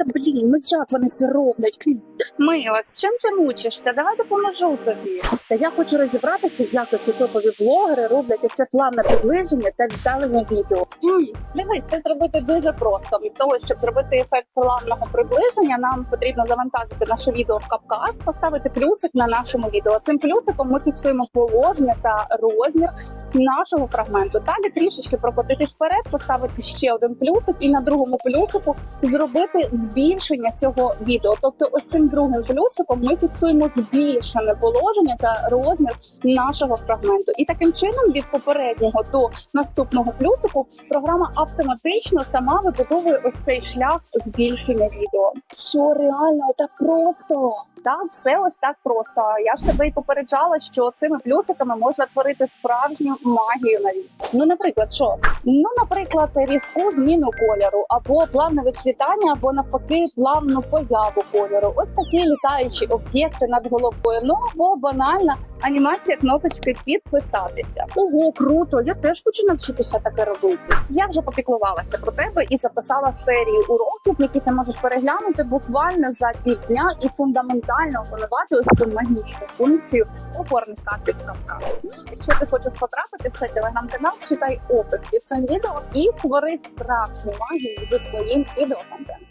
Та блін, ну як вони це роблять? Мила, з чим ти мучишся? Давай допоможу тобі. Та я хочу розібратися, як ці топові блогери роблять оце плавне приближення та віддалення відео. Дивись, це зробити дуже просто. Від того, щоб зробити ефект плавного приближення, нам потрібно завантажити наше відео в CapCut, поставити плюсик на нашому відео. Цим плюсиком ми фіксуємо положення та розмір нашого фрагменту. Далі трішечки прокотитись вперед, поставити ще один плюсик, і на другому плюсику зробити збільшення цього відео. Тобто, ось цим другим плюсиком ми фіксуємо збільшене положення та розмір нашого фрагменту. І таким чином від попереднього до наступного плюсику програма автоматично сама вибудовує ось цей шлях збільшення відео. Що реально так просто? Так, все ось так просто. Я ж тебе і попереджала, що цими плюсиками можна творити справжню магію навіть. Ну, наприклад, що? Ну, наприклад, різку зміну кольору, або плавне відцвітання, або навпаки, плавну появу кольору. Ось такі літаючі об'єкти над головою. Ну або банальна анімація кнопочки підписатися. Ого, круто! Я теж хочу навчитися таке робити. Я вже попіклувалася про тебе і записала серію уроків, які ти можеш переглянути буквально за півдня і фундаментально опанувати ось цю магічну функцію опорних картів капка. Якщо ти хочеш потрапити в цей телеграм-канал, читай опис під цим відео і твори справжню магію зі своїм відеоконтентом.